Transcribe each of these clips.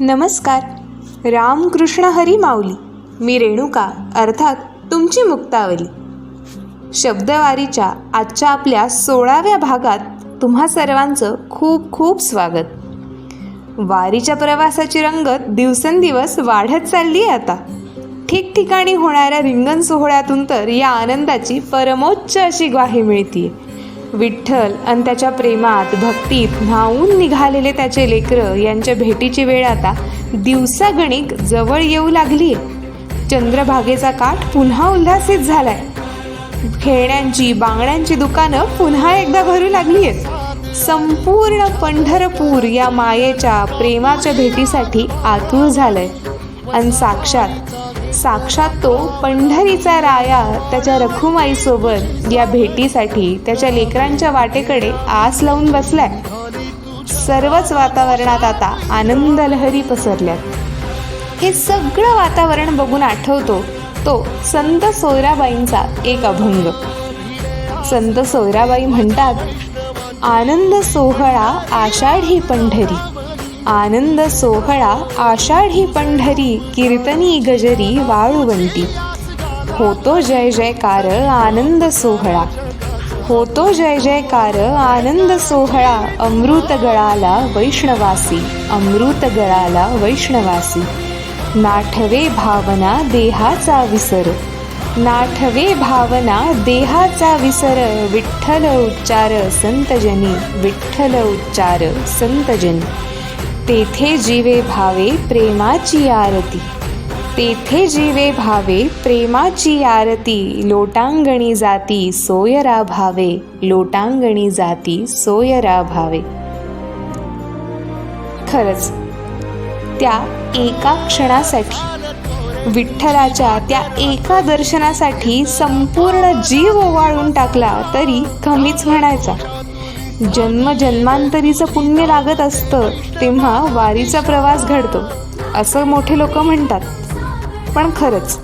नमस्कार. रामकृष्ण हरी माऊली. मी रेणुका अर्थात तुमची मुक्तावली. शब्दवारीच्या आजच्या आपल्या सोळाव्या भागात तुम्हा सर्वांचं खूप खूप स्वागत. वारीच्या प्रवासाची रंगत दिवसेंदिवस वाढत चालली आहे आता. ठिकठिकाणी होणाऱ्या रिंगण सोहळ्यातून तर या आनंदाची परमोच्च अशी ग्वाही मिळतीये. विठ्ठल आणि त्याच्या प्रेमात भक्तीत न्हावून निघालेले त्याचे लेकरं यांच्या भेटीची वेळ आता दिवसागणिक जवळ येऊ लागली. चंद्रभागेचा काठ पुन्हा उल्हासित झालाय. खेळण्यांची बांगड्यांची दुकानं पुन्हा एकदा भरू लागली आहेत संपूर्ण पंढरपूर या मायेच्या प्रेमाच्या भेटीसाठी आतुर झालंय. आणि साक्षात साक्षात तो पंढरीचा राया त्याच्या रखुमाईसोबत या भेटीसाठी त्याच्या लेकरांच्या वाटेकडे आस लावून बसलाय. सर्वच वातावरणात आता आनंद लहरी पसरल्यात. हे सगळं वातावरण बघून आठवतो तो संत सोयराबाईंचा एक अभंग. संत सोयराबाई म्हणतात आनंद सोहळा आषाढी पंढरी. आनंद सोहळा आषाढी पंढरी कीर्तनी गजरी वाळुवंटी. होतो जय जयकार आनंद सोहळा. होतो जय जयकार आनंद सोहळा अमृत गळाला वैष्णवासी. अमृत गळाला वैष्णवासी. नाठवे भावना देहाचा विसर. नाठवे भावना देहाचा विसर. विठ्ठल उच्चार संतजनी. विठ्ठल उच्चार संतजनी. तेथे जीवे भावे प्रेमाची आरती. तेथे जीवे भावे प्रेमाची आरती. लोटांगणी जाती सोयरा भावे. लोटांगणी जाती सोयरा भावे. खरंच त्या एका क्षणासाठी विठ्ठलाच्या त्या एका दर्शनासाठी संपूर्ण जीव ओवाळून टाकला तरी कमीच म्हणायचा. जन्मजन्मांतरीचं पुण्य लागत असतं तेव्हा वारीचा प्रवास घडतो. असं मोठे लोक म्हणतात. पण खरंच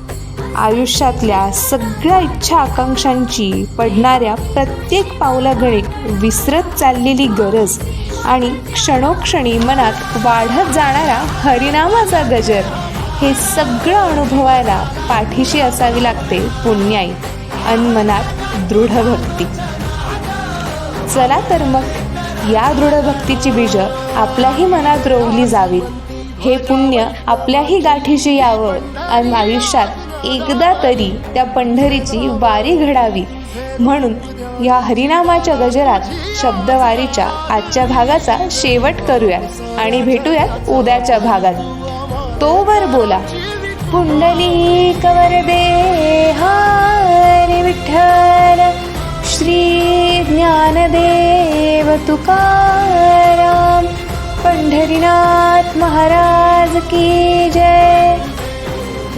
आयुष्यातल्या सगळ्या इच्छा आकांक्षांची पडणाऱ्या प्रत्येक पावलागणिक विसरत चाललेली गरज आणि क्षणोक्षणी मनात वाढत जाणारा हरिनामाचा गजर हे सगळं अनुभवायला पाठीशी असावी लागते पुण्याई आणि मनात दृढ भक्ती चला तर मग. या दृढ भक्तीची बीज आपल्याही मनात रोवली जावीत. हे पुण्य आपल्याही गाठीशी यावं आणि आयुष्यात एकदा तरी त्या पंढरीची वारी घडावी. म्हणून या हरिनामाच्या गजरात शब्दवारीच्या आजच्या भागाचा शेवट करूयात आणि भेटूयात उद्याच्या भागात. तोवर बोला पुंडली कवर दे ज्ञानदेव तुकाराम. पंढरीनाथ महाराज की जय.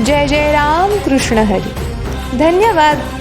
जय जय राम कृष्ण हरी. धन्यवाद.